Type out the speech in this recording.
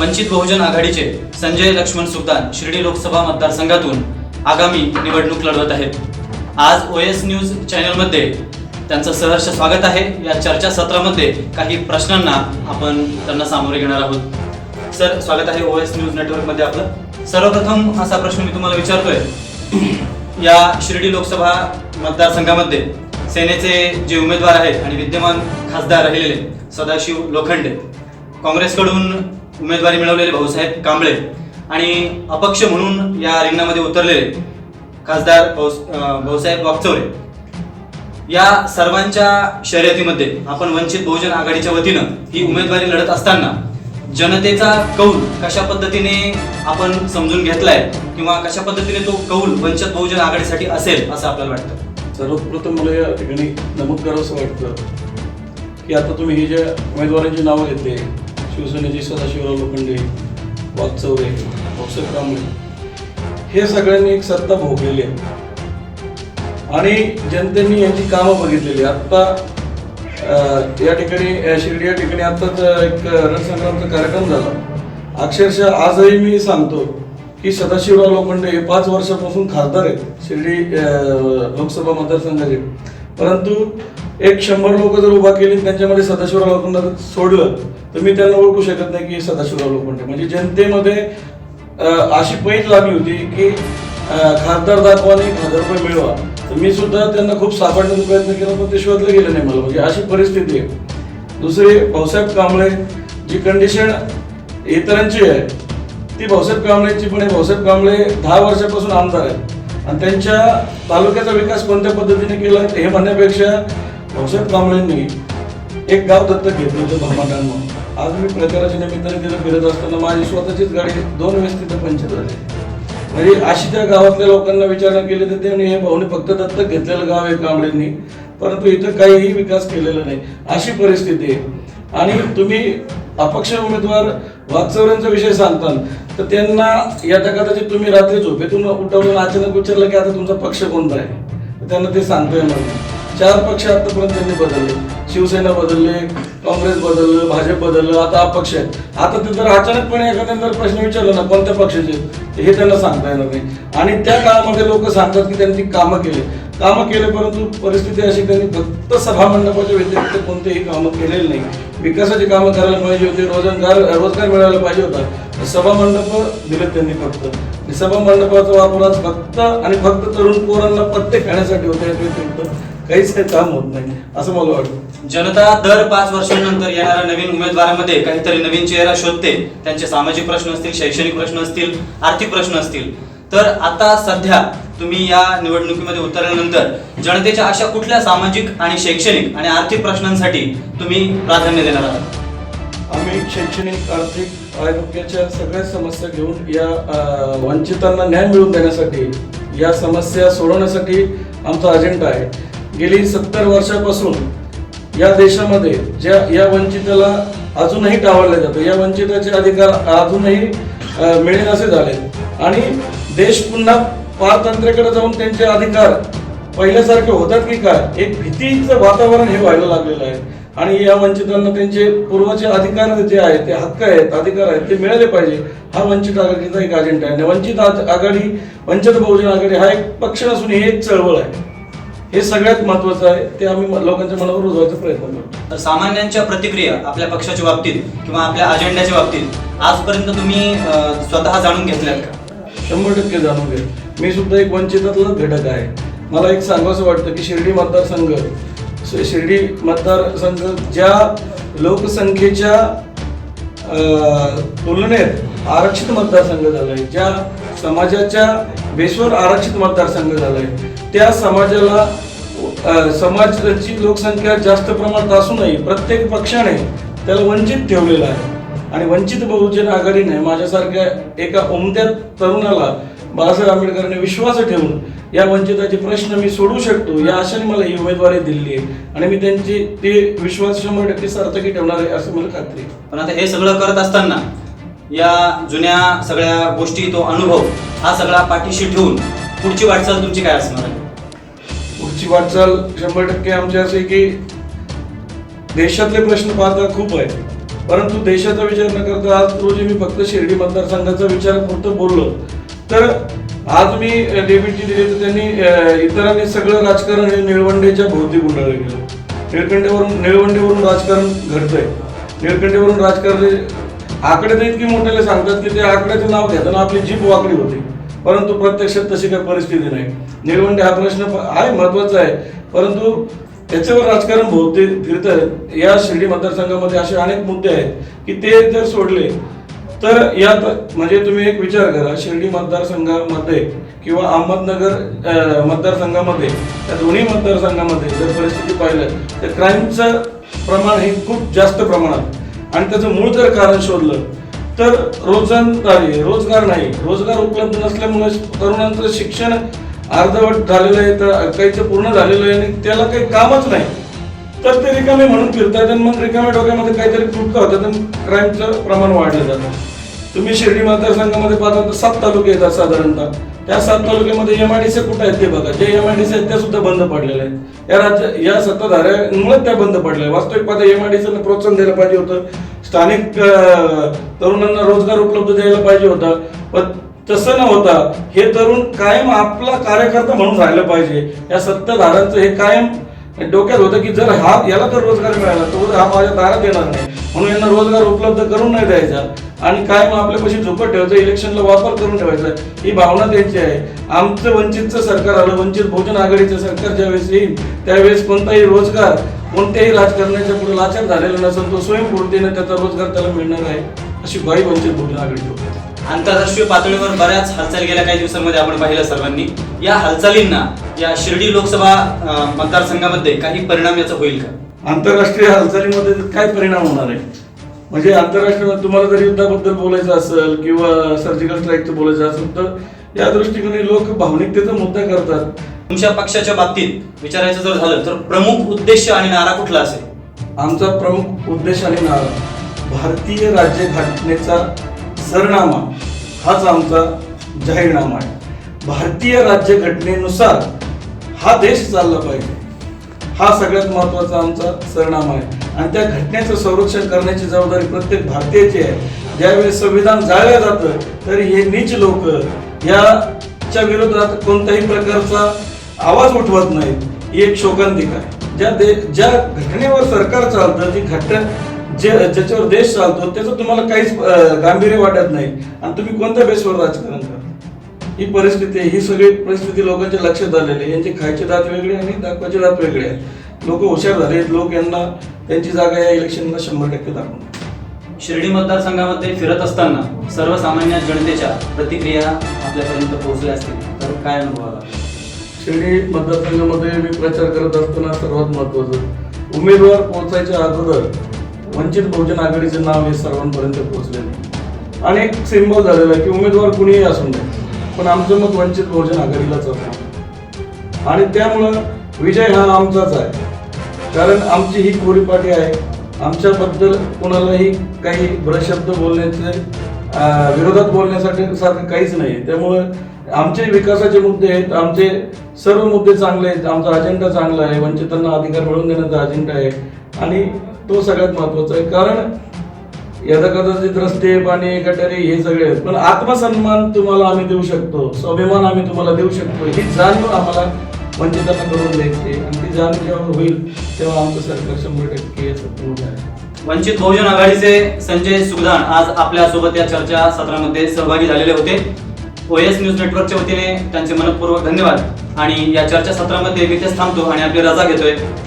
वंचित बहुजन आघाडीचे संजय लक्ष्मण सुलतान शिर्डी लोकसभा मतदारसंघातून आगामी निवडणूक लढवत आहेत. आज ओ एस न्यूज चॅनलमध्ये त्यांचं सहर्ष स्वागत आहे. या चर्चा सत्रामध्ये काही प्रश्नांना आपण त्यांना सामोरे घेणार आहोत. सर स्वागत आहे ओ एस न्यूज नेटवर्कमध्ये आपलं. सर्वप्रथम असा प्रश्न मी तुम्हाला विचारतोय. या शिर्डी लोकसभा मतदारसंघामध्ये सेनेचे जे उमेदवार आहेत आणि विद्यमान खासदार राहिलेले सदाशिव लोखंडे काँग्रेसकडून उमेदवारी मिळवलेले भाऊसाहेब कांबळे आणि अपक्ष म्हणून या रिंगणामध्ये उतरलेले खासदार भाऊ भाऊसाहेब वागचौरे या सर्वांच्या शर्यतीमध्ये आपण वंचित बहुजन आघाडीच्या वतीनं ही उमेदवारी लढत असताना जनतेचा कौल कशा पद्धतीने आपण समजून घेतलाय किंवा कशा पद्धतीने तो कौल वंचित बहुजन आघाडीसाठी असेल असं आपल्याला वाटतं? सर्वप्रथम मला या ठिकाणी नमूद करावंसं वाटतं की आता तुम्ही हे जे उमेदवारांची नावं घेतली शिवसेनेचे सदाशिवराव लोखंडे वागचौरे भाऊसाहेब कांबळे हे सगळ्यांनी एक सत्ता भोगलेली आहे. आणि जनतेने यांची कामं बघितलेली आत्ता या ठिकाणी शिर्डी या ठिकाणी आत्ताच एक रणसंग्रामचा कार्यक्रम झाला. अक्षरशः आजही मी सांगतो की सदाशिवराव लोखंडे हे पाच वर्षापासून खासदार आहेत शिर्डी लोकसभा मतदारसंघाचे. परंतु एक शंभर लोक जर उभा केली त्यांच्यामध्ये सदाशिवराव लोखंड सोडलं तर मी त्यांना ओळखू शकत नाही की सदाशिवराव लोखंडे म्हणजे जनतेमध्ये अशी पैज लागली होती की खासदार दाखवा आणि एक हजार रुपये मिळवा. तर मी सुद्धा त्यांना खूप सापडण्याचा प्रयत्न केला पण ते शोधलं गेलं नाही मला. म्हणजे अशी परिस्थिती आहे. दुसरी भाऊसाहेब कांबळे जी कंडिशन इतरांची आहे ती भाऊसाहेब कांबळेची पण आहे. भाऊसाहेब कांबळे दहा वर्षापासून आमदार आहेत. आणि त्यांच्या तालुक्याचा विकास कोणत्या पद्धतीने केला हे म्हणण्यापेक्षा भाऊसाहेब कांबळेंनी एक गाव दत्तक घेतलं होतं भामाटाण आज मी प्रचाराच्या निमित्ताने तिथं फिरत असताना माझी स्वतःचीच गाडी दोन वेळेस तिथं पंचर झाली. म्हणजे अशी त्या गावातल्या लोकांना विचारणा केली तर त्यांनी हे भाऊने फक्त दत्तक घेतलेलं गाव आहे कांबळेंनी परंतु इथं काहीही विकास केलेला नाही. अशी परिस्थिती आहे. आणि तुम्ही अपक्ष उमेदवार वागचौऱ्यांचा विषय सांगताल तर त्यांना या कदाचित तुम्ही रात्री झोपेतून उठवलं अचानक विचारलं की आता तुमचा पक्ष कोणता आहे? त्यांना ते सांगता येणार चार पक्ष आतापर्यंत त्यांनी बदलले. शिवसेना बदलले काँग्रेस बदललं भाजप बदललं आता अपक्ष आहेत आता ते जर अचानकपणे एखाद्याने जर प्रश्न विचारला ना कोणत्या पक्षाचे? हे त्यांना सांगता येणार नाही. आणि त्या काळामध्ये लोक सांगतात की त्यांनी कामं केले. कामं केले परंतु परिस्थिती अशी त्यांनी फक्त सभामंडपाच्या व्यतिरिक्त कोणतेही कामं केलेली नाही. विकासाची कामं करायला पाहिजे होते रोजगार रोजगार मिळायला पाहिजे होता. सभामंडप दिलेत त्यांनी फक्त. सभामंडपाचा वापर आज फक्त आणि फक्त तरुण पोरांना पत्ते खाण्यासाठी होते व्यतिरिक्त काहीच काही काम होत नाही असं मला वाटतं. जनता दर पाच वर्षांनंतर येणाऱ्या नवीन उमेदवारामध्ये काहीतरी नवीन चेहरा शोधते. त्यांचे सामाजिक प्रश्न असतील शैक्षणिक प्रश्न असतील आर्थिक प्रश्न असतील. तर आता सध्या तुम्ही या निवडणुकीमध्ये उतरल्यानंतर जनतेच्या अशा कुठल्या सामाजिक आणि शैक्षणिक आणि आर्थिक प्रश्नांसाठी तुम्ही प्राधान्य देणार आहात? आम्ही शैक्षणिक आर्थिक आरोग्याच्या सगळ्या समस्या घेऊन या अ, वंचितांना न्याय मिळवून देण्यासाठी या समस्या सोडवण्यासाठी आमचा अजेंडा आहे. गेली सत्तर वर्षापासून या देशामध्ये ज्या या वंचिताला अजूनही डावललं जातं या वंचिताचे अधिकार अजूनही अ, मिळेल असे झाले आणि देश पुन्हा पारतंत्र्याकडे जाऊन त्यांचे अधिकार पहिल्यासारखे होतात की काय? एक भीतीचं वातावरण हे व्हायला लागलेलं आहे. आणि या वंचितांना त्यांचे पूर्वचे अधिकार जे आहेत ते हक्क आहेत अधिकार आहेत ते मिळाले पाहिजे. हा वंचित आघाडीचा एक अजेंडा आहे. आणि वंचित आघाडी वंचित बहुजन आघाडी हा एक पक्ष नसून ही एक चळवळ आहे. हे सगळ्यात महत्वाचं आहे. ते आम्ही लोकांच्या मनावर रुजवायचा प्रयत्न करतो तर सामान्यांच्या प्रतिक्रिया आपल्या पक्षाच्या बाबतीत किंवा आपल्या अजेंड्याच्या बाबतीत आजपर्यंत तुम्ही स्वतः जाणून घेतल्यात का? शंभर टक्के जाणून घे. मी सुद्धा एक वंचितातलाच घटक आहे. मला एक सांगावंसं वाटतं की शिर्डी मतदारसंघ श- शिर्डी मतदारसंघ ज्या लोकसंख्येच्या तुलनेत आरक्षित मतदारसंघ झालाय ज्या समाजाच्या बेसवर आरक्षित मतदारसंघ झालाय त्या समाजाला समाजाची लोकसंख्या जास्त प्रमाणात असूनही प्रत्येक पक्षाने त्याला वंचित ठेवलेलं आहे. आणि वंचित बहुजन आघाडीने माझ्यासारख्या एका उमद्या तरुणाला बाळासाहेब आंबेडकरांनी विश्वास ठेवून या वंचिताचे प्रश्न मी सोडवू शकतो या आशेने मला ही उमेदवारी दिली आहे. आणि मी त्यांची ते विश्वास शंभर टक्के सार्थकी ठेवणार आहे असं मला खात्री पण आता हे सगळं करत असताना या जुन्या सगळ्या गोष्टी तो अनुभव हा सगळा पाठीशी ठेवून पुढची वाटचाल तुमची काय असणार आहे? पुढची वाटचाल शंभर टक्के आमची अशी की देशातले प्रश्न पाहता खूप आहे परंतु देशाचा विचार न करता आज रोजी मी फक्त शिर्डी मतदारसंघाचा विचार फक्त बोललो. तर आज मी डेबिटची दिली तर त्यांनी इतरांनी सगळं राजकारण हे निळवंडेच्या भोवती गुंडाळलं गेलं. निळकंडेवरून निळवंडेवरून राजकारण घडतंय. निळकंडेवरून राजकारण आकडे तर इतकी मोठ्याला सांगतात की ते आकड्याचं नाव घेताना आपली जीप वाकडी होती. परंतु प्रत्यक्षात तशी काही परिस्थिती नाही. निळवंडे हा प्रश्न आहे महत्त्वाचा आहे. परंतु त्याच्यावर राजकारण भोवते फिरत या शिर्डी मतदारसंघामध्ये असे अनेक मुद्दे आहेत की ते जर सोडले तर यात म्हणजे तुम्ही एक विचार करा. शिर्डी मतदारसंघामध्ये किंवा अहमदनगर मतदारसंघामध्ये या दोन्ही मतदारसंघामध्ये जर परिस्थिती पाहिलं तर क्राईमचं प्रमाण हे खूप जास्त प्रमाणात. आणि त्याचं मूळ जर कारण शोधलं तर रोजंदारी रोजगार नाही. रोजगार उपलब्ध नसल्यामुळे तरुणांचं शिक्षण अर्धवट झालेलं आहे तर काहीचं पूर्ण झालेलं आहे आणि त्याला काही कामच नाही. तर ते रिकामे म्हणून फिरतात आणि मग रिकाम्या डोक्यामध्ये काहीतरी फुटका होतात आणि क्राईमचं प्रमाण वाढलं जातं. तुम्ही शिर्डी मतदारसंघामध्ये पाहता तर सात तालुके येतात साधारणतः. त्या सात तालुक्यामध्ये एम आय डी सी कुठे आहेत ते बघा. जे एम आय डी सी आहेत त्या सुद्धा बंद पडलेल्या आहेत. या राज्य या सत्ताधाऱ्यामुळे त्या बंद पडल्या आहेत. वास्तविक पाहता एमआयडीसीला प्रोत्साहन द्यायला पाहिजे होतं. स्थानिक तरुणांना रोजगार उपलब्ध द्यायला पाहिजे होता. पण तसं न होता हे तरुण कायम आपला कार्यकर्ता म्हणून राहिलं पाहिजे. या सत्ताधाऱ्यांचं हे कायम डोक्यात होतं की जर हा याला तर रोजगार मिळाला तर हा माझ्या दारात येणार नाही म्हणून यांना रोजगार उपलब्ध करून नाही द्यायचा. आणि कायम आपल्यापाशी झोपत ठेवायचं इलेक्शनला वापर करून ठेवायचा ही भावना त्यांची आहे. आमचं वंचितचं सरकार आलं वंचित बहुजन आघाडीचं सरकार ज्यावेळेस येईल त्यावेळेस कोणताही रोजगार कोणत्याही राजकारण्याच्या पुढे लाचार झालेला नसेल तो स्वयंपूर्तीने त्याचा रोजगार त्याला मिळणार आहे अशी ग्वाही वंचित बहुजन आघाडी ठेवते आंतरराष्ट्रीय पातळीवर बऱ्याच हालचाली गेल्या काही दिवसांमध्ये आपण पाहिलं सर्वांनी. या हालचालींना या शिर्डी लोकसभा मतदारसंघामध्ये काही परिणाम याचा होईल का? आंतरराष्ट्रीय हालचालीमध्ये काय परिणाम होणार आहे? म्हणजे आंतरराष्ट्रीय तुम्हाला जर युद्धाबद्दल बोलायचं असेल किंवा सर्जिकल स्ट्राईकचं बोलायचं असेल तर या दृष्टीकोने लोक भावनिकतेचा मुद्दा करतात. तुमच्या पक्षाच्या बाबतीत विचारायचं जर झालं तर प्रमुख उद्देश आणि नारा कुठला असेल? आमचा प्रमुख उद्देश आणि नारा भारतीय राज्यघटनेचा सरनामा हाच आमचा जाहीरनामा आहे. भारतीय राज्यघटनेनुसार हा देश चालला पाहिजे. हा सगळ्यात महत्त्वाचा आमचा सरनामा आहे. आणि त्या घटनेचं संरक्षण करण्याची जबाबदारी प्रत्येक भारतीयाची आहे. ज्यावेळेस संविधान जाळलं जातं तरी हे नीच लोक याच्या विरोधात कोणत्याही प्रकारचा आवाज उठवत नाहीत. ही एक शोकांतिका आहे. ज्या दे ज्या घटनेवर सरकार चालतं ती घटना जे ज्याच्यावर देश चालतो त्याचं तुम्हाला काहीच गांभीर्य वाटत नाही. आणि तुम्ही कोणत्या बेसवर राजकारण करता? ही परिस्थिती आहे ही सगळी परिस्थिती लोकांच्या लक्षात आलेली आहे. यांचे खायचे दात वेगळे आणि दाखवायचे दात वेगळे आहेत. लोक हुशार झाले आहेत. लोक यांना त्यांची जागा या इलेक्शनला शंभर टक्के दाखवणार शिर्डी मतदारसंघामध्ये फिरत असताना सर्वसामान्य जनतेच्या प्रतिक्रिया आपल्यापर्यंत पोहोचल्या असतील. तर काय अनुभव आला? शिर्डी मतदारसंघामध्ये मी प्रचार करत असताना सर्वात महत्वाचं उमेदवार पोहोचायच्या अगोदर वंचित बहुजन आघाडीचे नाव हे सर्वांपर्यंत पोहोचले नाही आणि एक सिम्बॉल झालेला आहे की उमेदवार कुणीही असू नये पण आमचं मत वंचित बहुजन आघाडीलाच असणार आणि त्यामुळं विजय हा आमचाच आहे. कारण आमची ही कोरीपाटी आहे. आमच्याबद्दल कोणालाही काही भ्रशब्द बोलण्याचे विरोधात बोलण्यासाठी सारखं काहीच नाही. त्यामुळं आमचे विकासाचे मुद्दे आहेत. आमचे सर्व मुद्दे चांगले आहेत. आमचा अजेंडा चांगला आहे. वंचितांना अधिकार मिळवून देण्याचा अजेंडा आहे. आणि तो सगळ्यात महत्त्वाचा आहे. कारण कदाचित रस्ते पाणी गटारे हे सगळे आहेत. पण आत्मसन्मान तुम्हाला आम्ही देऊ शकतो. स्वाभिमान आम्ही तुम्हाला देऊ शकतो. ही जाणीव आम्हाला वंचितांना करून द्यायची आणि ती जाणीव जेव्हा होईल तेव्हा आमचं सरकार शंभर टक्के पूर्ण आहे. वंचित बहुजन आघाडीचे संजय सुगदान आज आपल्यासोबत या चर्चा सत्रामध्ये सहभागी झालेले होते. ओएस न्यूज नेटवर्कच्या वतीने त्यांचे मनपूर्वक धन्यवाद. आणि या चर्चा सत्रामध्ये मी तेच थांबतो आणि आपली रजा घेतोय.